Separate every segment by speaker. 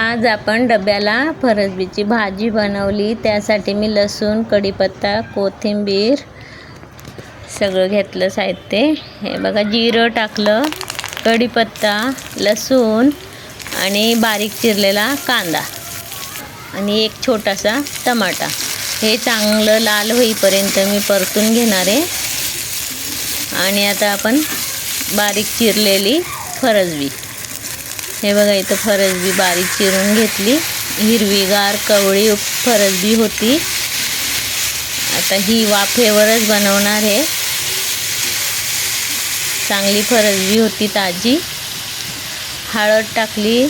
Speaker 1: आज आपण डब्याला फरसबीची भाजी बनवली. त्यासाठी मी लसूण कढीपत्ता कोथिंबीर सगळं घेतलं साहित्य. हे बघा जिरं टाकलं कढीपत्ता लसूण आणि बारीक चिरलेला कांदा आणि एक छोटासा टमाटा. हे चांगलं लाल होईपर्यंत मी परतून घेणार आहे. आणि आता आपण बारीक चिरलेली फरसबी. हे बघा इथं फरसबी बारीक चिरून घेतली. हिरवीगार कवळी फरसबी होती. आता ही वाफेवरच बनवणार आहे. चांगली फरसबी होती ताजी. हळद टाकली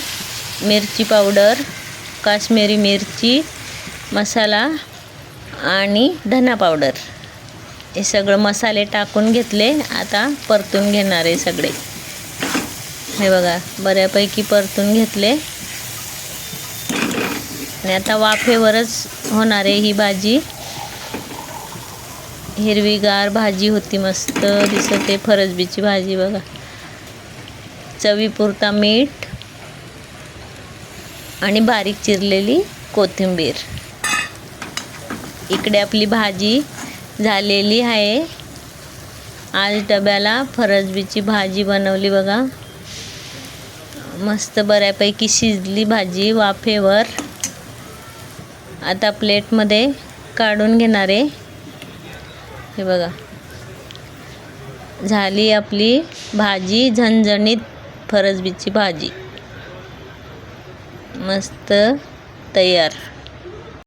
Speaker 1: मिरची पावडर काश्मीरी मिरची मसाला आणि धना पावडर. हे सगळं मसाले टाकून घेतले. आता परतून घेणार आहे सगळे. हे बघा बऱ्यापैकी परतून घेतले. आणि आता वाफेवरच होणार आहे ही भाजी. हिरवीगार भाजी होती मस्त दिसते फरसबीची भाजी बघा. चवीपुरता मीठ आणि बारीक चिरलेली कोथिंबीर. इकडे आपली भाजी झालेली आहे. आज डब्याला फरसबीची भाजी बनवली बघा. मस्त बऱ्यापैकी शिजली भाजी वाफेवर. आता प्लेटमध्ये काढून घेणार आहे. हे बघा. झाली आपली भाजी झणझणीत फरसबीची भाजी. मस्त तयार.